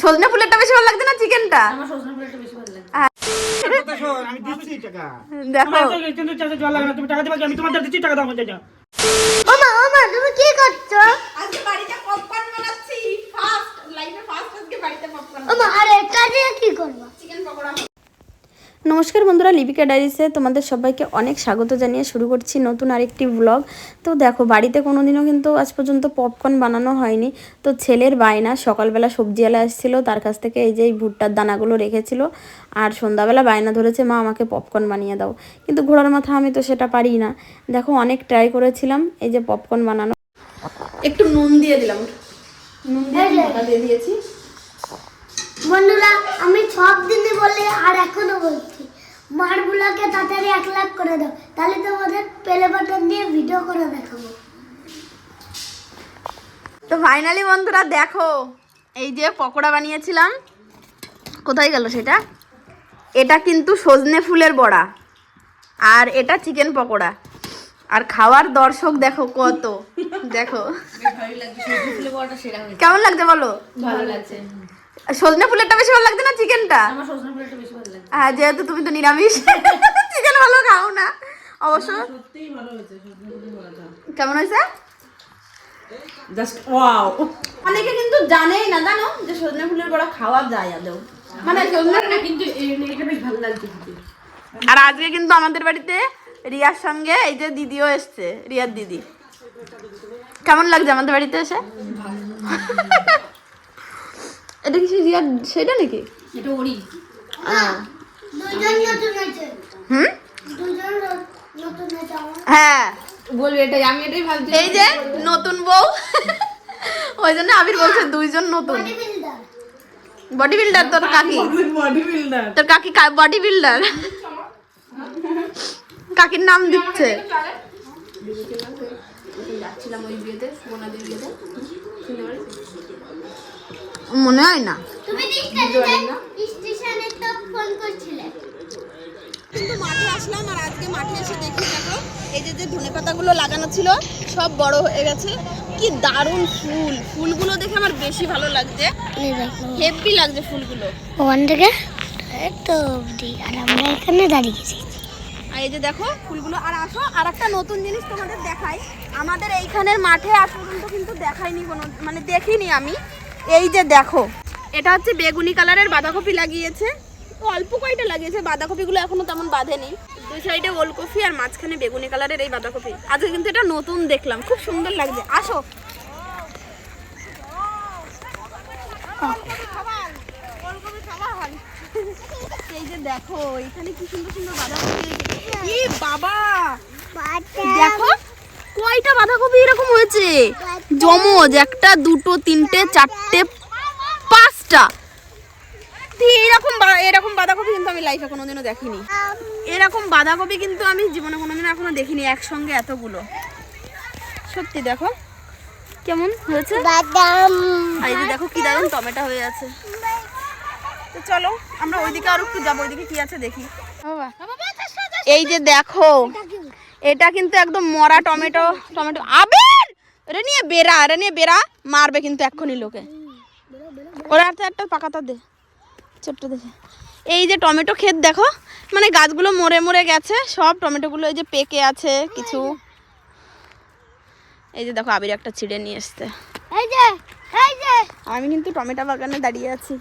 সজনে ফুলেরটা বেশি ভালো লাগছে না চিকেনটা? আমার সজনে ফুলটা বেশি ভালো লাগছে। কথা শোন, আমি দিচ্ছি টাকা। দেখো। আমার তো কিন্তু চাচা জল লাগে না তুমি টাকা দিবা কি? আমি তোমাদের দিচ্ছি টাকা দাও আমার চাচা ওমা ওমা তুমি কি করছ? আজকে বাড়িতে পপকর্ন বানাচ্ছি ফার্স্ট লাইফে ফার্স্ট আজকে বাড়িতে পপকর্ন ওমা আর এটা দিয়ে কি করব? চিকেন পকোড়া। নমস্কার বন্ধুরা, লিপিকা ডায়েরিসে তোমাদের সবাইকে অনেক স্বাগত জানিয়ে শুরু করছি নতুন আরেকটি ব্লগ তো দেখো, বাড়িতে কোনো দিনও কিন্তু আজ পর্যন্ত পপকর্ন বানানো হয়নি। তো ছেলের বায়না, সকালবেলা সবজিওয়ালা এসেছিল, তার কাছ থেকে এই যে এই ভুট্টার দানাগুলো রেখেছিল। আর সন্ধ্যাবেলা বায়না ধরেছে, মা, আমাকে পপকর্ন বানিয়ে দাও। কিন্তু ঘোড়ার মাথা আমি তো সেটা পারি না। দেখো, অনেক ট্রাই করেছিলাম, এই যে পপকর্ন বানানো। একটু নুন দিয়ে দিলাম। নুন দিয়ে দিয়েছি। বন্ধুরা আমি সব দিনই বলি আর এখনও বলছি মারগুলোকে তাড়াতাড়ি এক লাখ করে দাও তাহলে তোমাদের পেলে বাটন দিয়ে ভিডিও করে দেখাবো। তো ফাইনালি বন্ধুরা দেখো এই যে পকোড়া বানিয়েছিলাম কোথায় গেল সেটা? এটা কিন্তু সজনে ফুলের বড়া আর এটা চিকেন পকোড়া। আর খাওয়ার দর্শক দেখো কত দেখো। ভালো লাগছে সজনে ফুলের বড়াটা সেরা হয়েছে। কেমন লাগছে বলো? ভালো লাগছে। সজনে ফুলেরটা বেশি ভালো লাগছে না চিকেনটা? আমার সজনে ফুলটা বেশি ভালো লাগছে। হ্যাঁ যেহেতু তুমি তো নিরামিষ চিকেন ভালো খাও না অবশ্য। সত্যিই ভালো হয়েছে সজনে ফুলের কেমন হয়েছে? জাস্ট ওয়াও অনেকে কিন্তু জানেই না জানো? যে সজনে ফুলের বড়া খাওয়া যায় আদৌ। মানে সজনে না কিন্তু এ- এটা বেশ ভালো লাগছে আর আজকে কিন্তু আমাদের বাড়িতে রিয়ার সঙ্গে এই যে দিদিও এসছে রিয়ার দিদি। কেমন লাগছে আমাদের বাড়িতে এসে? এটা কি রিয়ার সেটা নাকি? এটা হুম? হ্যাঁ। বলবি এটাই আমি এটাই ভাবছি। এই যে নতুন বউ। ওই জন্য আবির বলছে দুইজন নতুন। বডি বিল্ডার তোর কাকি? বডি বিল্ডার তোর কাকি বডি বিল্ডার কাকির নাম দিচ্ছে। যাচ্ছিলাম ওই বিয়েতে সুমনাদের বিয়েতে। মনে হয় না? কিন্তু মাঠে আসলাম আর আজকে মাঠে এসে দেখি দেখো এই যে যে ধনে পাতাগুলো লাগানো ছিল সব বড় হয়ে গেছে। কি দারুণ ফুল। ফুলগুলো দেখে আমার বেশি ভালো লাগছে। হেভি লাগছে ফুলগুলো। ওখান থেকে তো অবধি। আর আমরা এখানে দাঁড়িয়ে গেছি। আর এই যে দেখো ফুলগুলো। আর আসো আর একটা নতুন জিনিস তোমাদের দেখাই। আমাদের এইখানের মাঠে আজ পর্যন্ত কিন্তু দেখাইনি কোনো মানে দেখিনি আমি। এই যে দেখো। এটা হচ্ছে বেগুনি কালারের বাঁধাকপি লাগিয়েছে। অল্প কয়টা লাগিয়েছে বাঁধাকপিগুলো এখনও তেমন বাঁধেনি। দুই সাইডে ওলকপি আর মাঝখানে বেগুনি কালারের এই বাঁধাকপি। আজকে কিন্তু এটা নতুন দেখলাম খুব সুন্দর লাগছে। আসো। এই যে দেখো এখানে কি সুন্দর সুন্দর বাঁধাকপি। বাবা! দেখো কয়টা বাঁধাকপি এরকম হয়েছে জমজ একটা দুটো তিনটে চারটে পাঁচটা এরকম এরকম বাঁধাকপি কিন্তু আমি লাইফে কোনোদিনও দেখিনি এরকম বাঁধাকপি কিন্তু আমি জীবনে কোনোদিনও এখনও দেখিনি একসঙ্গে এতগুলো সত্যি দেখো কেমন হয়েছে এই যে দেখো কি দারুণ টমেটো হয়ে আছে তো চলো আমরা ওইদিকে আরও একটু যাব ওইদিকে কি আছে দেখি এই যে দেখো এটা কিন্তু একদম মরা টমেটো টমেটো। আবের! এটা নিয়ে বেরা এটা নিয়ে বেরা মারবে কিন্তু এক্ষুনি লোকে। ওরা একটা একটা পাকাতা দে। ছোট্ট দেখে। এই যে টমেটো ক্ষেত দেখো মানে গাছগুলো মরে মরে গেছে। সব টমেটোগুলো এই যে পেকে আছে কিছু। এই যে দেখো আবির একটা ছিঁড়ে নিয়ে এসছে। যে এই যে। আমি কিন্তু টমেটো বাগানে দাঁড়িয়ে আছি।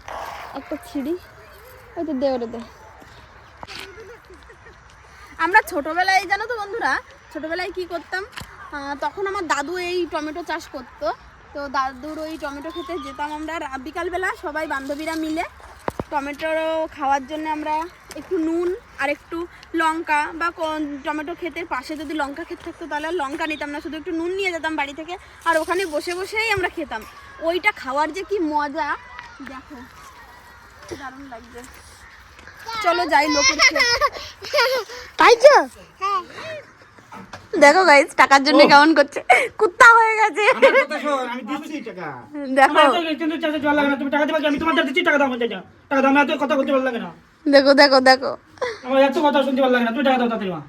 একটা ছিঁড়ি। ওই তো দে ওরে দে। আমরা ছোটবেলায়, জানো তো বন্ধুরা, ছোটবেলায় কি করতাম? তখন আমার দাদু এই টমেটো চাষ করতো। তো দাদুর ওই টমেটো খেতে যেতাম আমরা বিকালবেলা সবাই বান্ধবীরা মিলে। টমেটো খাওয়ার জন্য আমরা একটু নুন আর একটু লঙ্কা বা টমেটো ক্ষেতের পাশে যদি লঙ্কা ক্ষেত থাকতো তাহলে লঙ্কা নিতাম না, শুধু একটু নুন নিয়ে যেতাম বাড়ি থেকে আর ওখানে বসে বসেই আমরা খেতাম। ওইটা খাওয়ার যে কি মজা! দেখো দারুণ লাগছে। চলো যাই লোকের ক্ষেত। দেখো গাইস টাকার জন্য কেমন করছে। কুত্তা হয়ে গেছে। আমি দেখো। না? আমি না। দেখো দেখো দেখো। আমার এত কথা শুনতে ভালো লাগে না তুমি টাকা দাও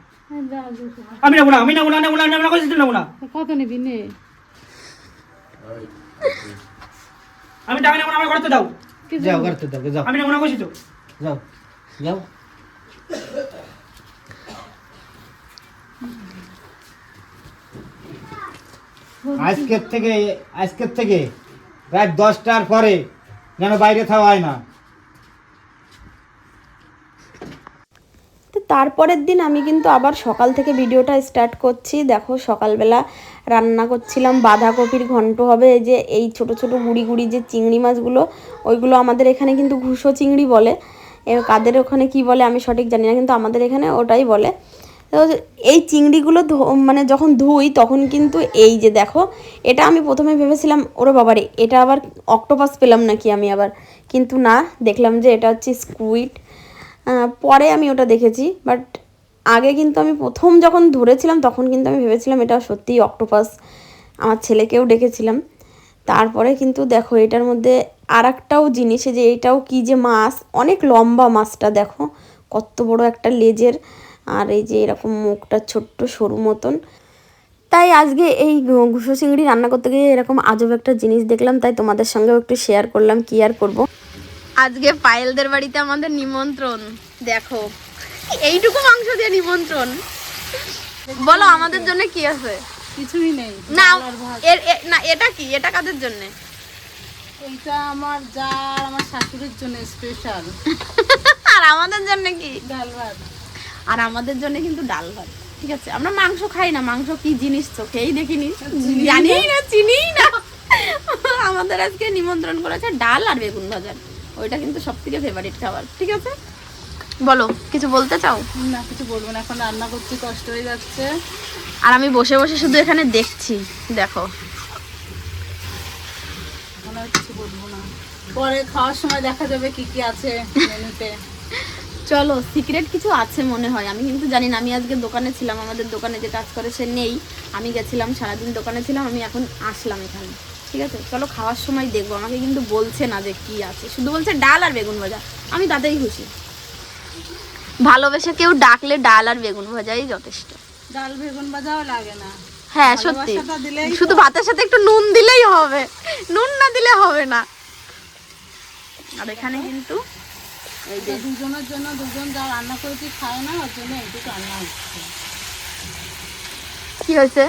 আমি নেব না আমি নেব না নেব না নেব না কইছি না? কত নিবি নে। আমি টাকা নেব না আমার ঘরে তো দাও যাও করতে দাও যাও। আমি নেব না বসি তো। যাও যাও। আজকের থেকে আজকের থেকে রাত দশটার পরে যেন বাইরে খাওয়া হয় না। তো তারপরের দিন আমি কিন্তু আবার সকাল থেকে ভিডিওটা স্টার্ট করছি। দেখো, সকালবেলা রান্না করছিলাম, বাঁধাকপির ঘন্ট হবে যে এই ছোট ছোট গুড়ি গুড়ি যে চিংড়ি মাছগুলো, ওইগুলো আমাদের এখানে কিন্তু ঘুষো চিংড়ি বলে। কাদের ওখানে কি বলে আমি সঠিক জানি না, কিন্তু আমাদের এখানে ওটাই বলে। এই চিংড়িগুলো মানে যখন ধুই তখন কিন্তু এই যে দেখো, এটা আমি প্রথমে ভেবেছিলাম, ওরে বাবারে, এটা আবার অক্টোপাস পেলাম নাকি আমি আবার? কিন্তু না, দেখলাম যে এটা হচ্ছে স্কুইড পরে আমি ওটা দেখেছি বাট আগে কিন্তু আমি প্রথম যখন ধরেছিলাম, তখন কিন্তু আমি ভেবেছিলাম এটা সত্যিই অক্টোপাস। আমার ছেলেকেও ডেকেছিলাম। তারপরে কিন্তু দেখো, এটার মধ্যে আর একটাও জিনিস যে এটাও কি যে মাছ, অনেক লম্বা মাছটা দেখো, কত বড় একটা লেজের। আর এই যে এরকম মুখটা ছোট্ট সরু মতন। তাই আজকে এই ঘুষো চিংড়ি রান্না করতে গিয়ে এরকম আজব একটা জিনিস দেখলাম তাই তোমাদের সঙ্গেও একটু শেয়ার করলাম কি আর করব। আজকে পায়েলদের বাড়িতে আমাদের নিমন্ত্রণ দেখো। এইটুকু মাংস দিয়ে নিমন্ত্রণ। বলো আমাদের জন্য কি আছে? কিছুই নেই। না এর- না এটা কি? এটা কাদের জন্য? এইটা আমার যা আমার শাশুড়ির জন্য স্পেশাল আর আমাদের জন্য কি? ডাল ভাত। আর আমাদের জন্য কিন্তু ডাল ভাত ঠিক আছে? আমরা মাংস খাই না মাংস কি জিনিস চোখেই দেখিনি। জানি না? চিনি না। আমাদের আজকে নিমন্ত্রণ করেছে ডাল আর বেগুন ভাজা। ওইটা কিন্তু সব থেকে ফেভারিট খাবার ঠিক আছে? বলো কিছু বলতে চাও? না কিছু বলব না এখন রান্না করতে কষ্ট হয়ে যাচ্ছে। আর আমি বসে বসে শুধু এখানে দেখছি দেখো। কিছু বলব না। পরে খাওয়ার সময় দেখা যাবে কি কি আছে মেনুতে। চলো সিক্রেট কিছু আছে মনে হয়। আমি কিন্তু জানি না আমি আজকে দোকানে ছিলাম আমাদের দোকানে যে কাজ করে সে নেই। আমি গেছিলাম সারাদিন দোকানে ছিলাম আমি এখন আসলাম এখানে। ঠিক আছে? চলো খাওয়ার সময় দেখব। আমাকে কিন্তু বলছে না যে কি আছে। শুধু বলছে ডাল আর বেগুন ভাজা। আমি তাতেই খুশি। ভালোবেসে কেউ ডাকলে ডাল আর বেগুন ভাজাই যথেষ্ট। ডাল বেগুন ভাজাও লাগে না। হ্যাঁ সত্যি। শুধু ভাতের সাথে একটু নুন দিলেই হবে। নুন না দিলে হবে না। আর এখানে কিন্তু এই যে দুজনের জন্য দুজন যা রান্না করেছি খায় না ওর জন্য একটু রান্না হচ্ছে কি হয়েছে?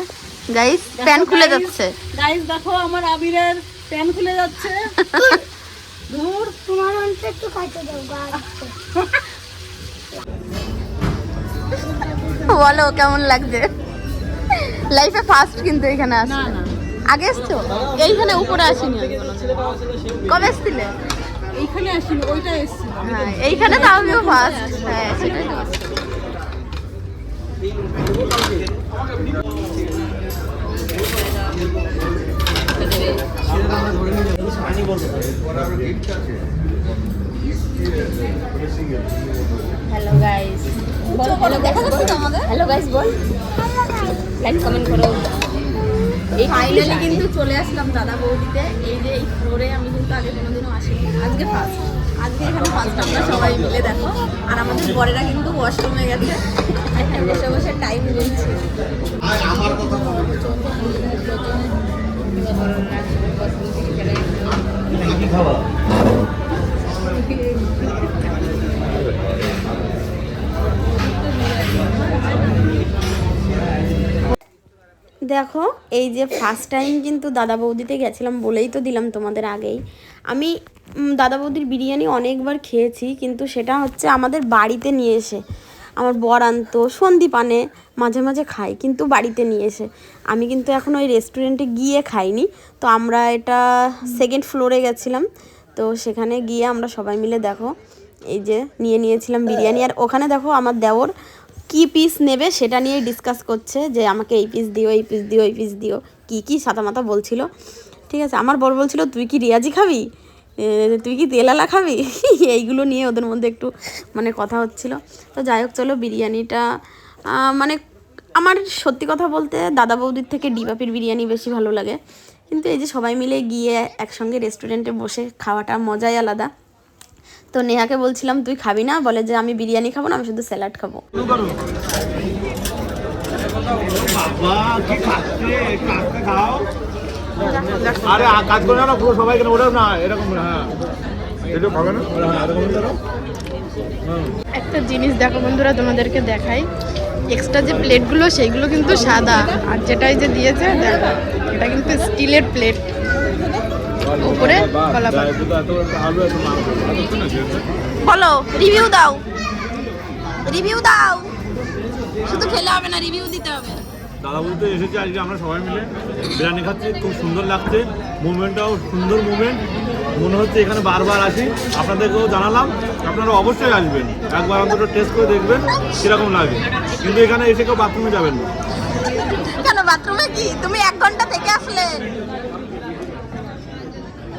গাইস প্যান খুলে যাচ্ছে। গাইস দেখো আমার আবিরের প্যান খুলে যাচ্ছে। ধুর তোমার অন্ত একটু খাইতে দাও বলো কেমন লাগছে? লাইফে ফার্স্ট কিন্তু এখানে আসছে আগে এসছো? এইখানে উপরে আসিনি কবে এসছিলে? এইখানে আসিনি ওইটা এসেছিল। হ্যাঁ এইখানে তো আমিও ফার্স্ট হ্যাঁ সেটাই হ্যালো গাইস বল হ্যালো দেখা যাচ্ছে আমাদের? হ্যালো গাইস বল। লাইক কমেন্ট করো। ফাইনালি কিন্তু চলে আসলাম দাদা বৌদিতে। এই যে এই ফ্লোরে আমি কিন্তু আগে কোনোদিনও আসিনি। আজকে ফার্স্ট আজকে এখানে ফার্স্ট আমরা সবাই মিলে দেখো। আর আমাদের বরেরা কিন্তু ওয়াশরুমে গেছে। এখানে বসে বসে টাইম গুনছে কি দেখো, এই যে ফার্স্ট টাইম কিন্তু দাদা বৌদিতে গেছিলাম বলেই তো দিলাম তোমাদের আগেই। আমি দাদা বৌদির বিরিয়ানি অনেকবার খেয়েছি, কিন্তু সেটা হচ্ছে আমাদের বাড়িতে নিয়ে এসে, আমার বর আনতো, সন্দীপ আনে, মাঝে মাঝে খাই কিন্তু বাড়িতে নিয়ে এসে। আমি কিন্তু এখন ওই রেস্টুরেন্টে গিয়ে খাইনি, তো আমরা এটা সেকেন্ড ফ্লোরে গেছিলাম, তো সেখানে গিয়ে আমরা সবাই মিলে দেখো, এই যে নিয়ে নিয়েছিলাম বিরিয়ানি। আর ওখানে দেখো আমার দেওর কি পিস নেবে সেটা নিয়ে ডিসকাস করছে যে আমাকে এই পিস দিও, এই পিস দিও, এই পিস দিও। কি কি সাদা মাথা বলছিল। ঠিক আছে, আমার বর বলছিল, তুই কি রিয়াজি খাবি? তুই কি তেলালা খাবি? এইগুলো নিয়ে ওদের মধ্যে একটু মানে কথা হচ্ছিল। তো যাই হোক, চলো বিরিয়ানিটা মানে আমার সত্যি কথা বলতে দাদা বৌদির থেকে ডিবাপির বিরিয়ানি বেশি ভালো লাগে। কিন্তু এই যে সবাই মিলে গিয়ে একসঙ্গে রেস্টুরেন্টে বসে খাওয়াটা মজাই আলাদা। তো নেহাকে বলছিলাম তুই খাবি না? বলে যে আমি বিরিয়ানি খাব না আমি শুধু স্যালাড খাব। বাবা কি খাচ্ছে? কাকে খাও। আরে কাজ করে না পুরো সবাই কেন ওটাও না এরকম হ্যাঁ। এটা হবে না? হ্যাঁ ধরো একটা জিনিস দেখো বন্ধুরা তোমাদেরকে দেখাই। এক্সট্রা যে প্লেটগুলো সেইগুলো কিন্তু সাদা। আর যেটাই যে দিয়েছে দেখো এটা কিন্তু স্টিলের প্লেট উপরে বলো রিভিউ দাও। রিভিউ দাও। শুধু খেলে হবে না রিভিউ দিতে হবে। দাদা বলতে এসেছি আজকে আমরা সবাই মিলে। বিরিয়ানি খাচ্ছি খুব সুন্দর লাগছে। মুভমেন্টটাও সুন্দর মুভমেন্ট। মনে হচ্ছে এখানে বারবার আসি। আপনাদেরকেও জানালাম আপনারা অবশ্যই আসবেন। একবার অন্তত টেস্ট করে দেখবেন কীরকম লাগে। কিন্তু এখানে এসে কেউ বাথরুমে যাবেন না। কেন বাথরুমে কি? তুমি এক ঘণ্টা থেকে আসলে।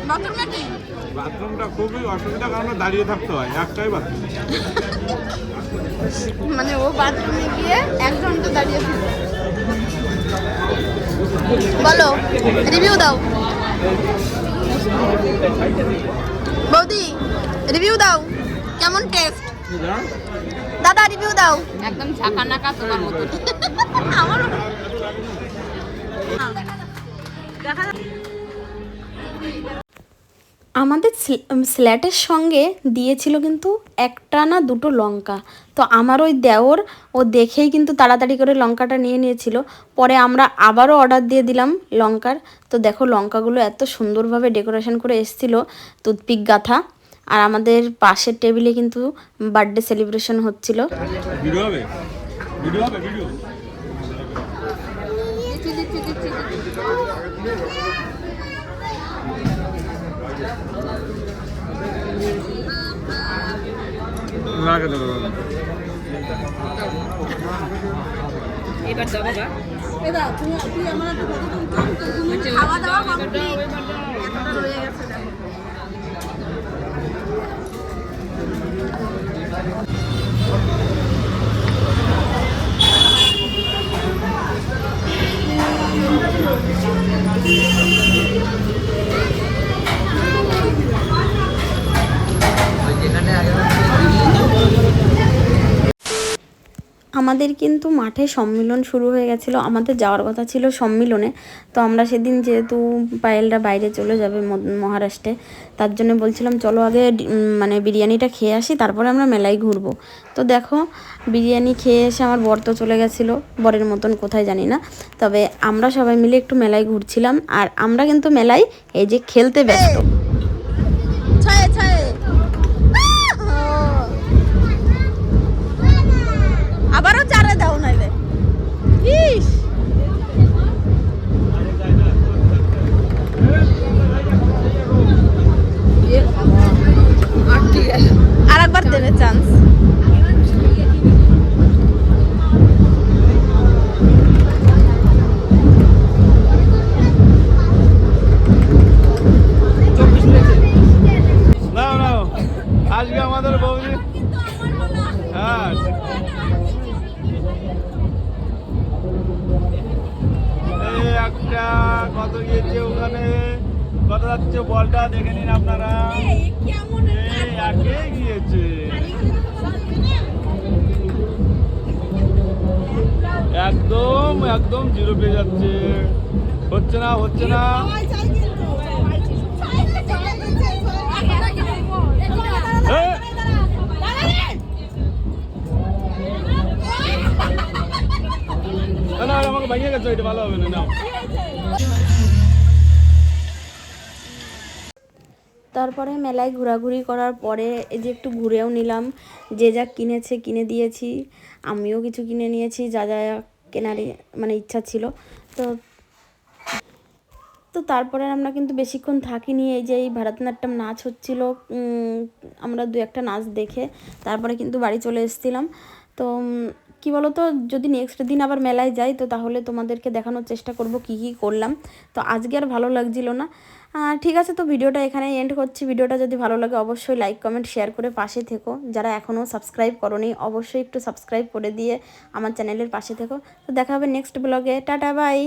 বাথরুমে কি বাথরুমটা খুবই অসুবিধা কারণ দাঁড়িয়ে থাকতে হয় একটাই বাথরুম মানে ও বাথরুমে গিয়ে এক ঘণ্টা দাঁড়িয়ে থাকে। বলো রিভিউ দাও। বৌদি রিভিউ দাও। কেমন টেস্ট দাদা রিভিউ দাও। একদম ঝাঁকা নাকা তোমার মতো আমার আমাদের স্ল্যাটের সঙ্গে দিয়েছিল কিন্তু একটা না দুটো লঙ্কা। তো আমার ওই দেওর, ও দেখেই কিন্তু তাড়াতাড়ি করে লঙ্কাটা নিয়ে নিয়েছিল। পরে আমরা আবারও অর্ডার দিয়ে দিলাম লঙ্কার। তো দেখো লঙ্কাগুলো এত সুন্দরভাবে ডেকোরেশন করে এসেছিল টুথপিক গাথা। আর আমাদের পাশের টেবিলে কিন্তু বার্থডে সেলিব্রেশন হচ্ছিল। ভিডিও হবে? ভিডিও হবে, ভিডিও? না কেন এবার যাব গা খাওয়া দাওয়া আমাদের কিন্তু মাঠে সম্মিলন শুরু হয়ে গেছিল। আমাদের যাওয়ার কথা ছিল সম্মিলনে। তো আমরা সেদিন যেহেতু পায়েলরা বাইরে চলে যাবে মহারাষ্ট্রে, তার জন্য বলছিলাম, চলো আগে মানে বিরিয়ানিটা খেয়ে আসি, তারপরে আমরা মেলায় ঘুরবো। তো দেখো, বিরিয়ানি খেয়ে এসে আমার বর তো চলে গেছিল, বরের মতন কোথায় জানি না। তবে আমরা সবাই মিলে একটু মেলায় ঘুরছিলাম, আর আমরা কিন্তু মেলায় এই যে খেলতে ব্যস্ত। আর একবার দেবে চান্স আমাদের বৌদি হ্যাঁ। একটা কত গিয়েছে ওখানে? কত যাচ্ছে বলটা দেখে নিন আপনারা এই একে গিয়েছে একদম একদম জিরো পেয়ে যাচ্ছে হচ্ছে না হচ্ছে না না আমাকে ভেঙে গেছে এটা ভালো হবে না তারপরে মেলায় ঘোরাঘুরি করার পরে এই যে একটু ঘুরেও নিলাম, যে যা কিনেছে কিনে দিয়েছি, আমিও কিছু কিনে নিয়েছি, যা যা কেনার মানে ইচ্ছা ছিল। তো তো তারপরে আমরা কিন্তু বেশিক্ষণ থাকিনি, এই যে এই ভারতনাট্যম নাচ হচ্ছিল আমরা দু একটা নাচ দেখে তারপরে কিন্তু বাড়ি চলে এসেছিলাম। তো কি বলো তো যদি নেক্সট দিন আবার মেলায় যাই, তো তাহলে তোমাদেরকে দেখানোর চেষ্টা করব কি কি করলাম। তো আজকে আর ভালো লাগছিল না। ঠিক আছে, তো ভিডিওটা এখানে এন্ড করছি। ভিডিওটা যদি ভালো লাগে, অবশ্যই লাইক কমেন্ট শেয়ার করে পাশে থেকো। যারা এখনও সাবস্ক্রাইব করোনি, অবশ্যই একটু সাবস্ক্রাইব করে দিয়ে আমার চ্যানেলের পাশে থেকো। তো দেখা হবে নেক্সট ব্লগে টাটা বাই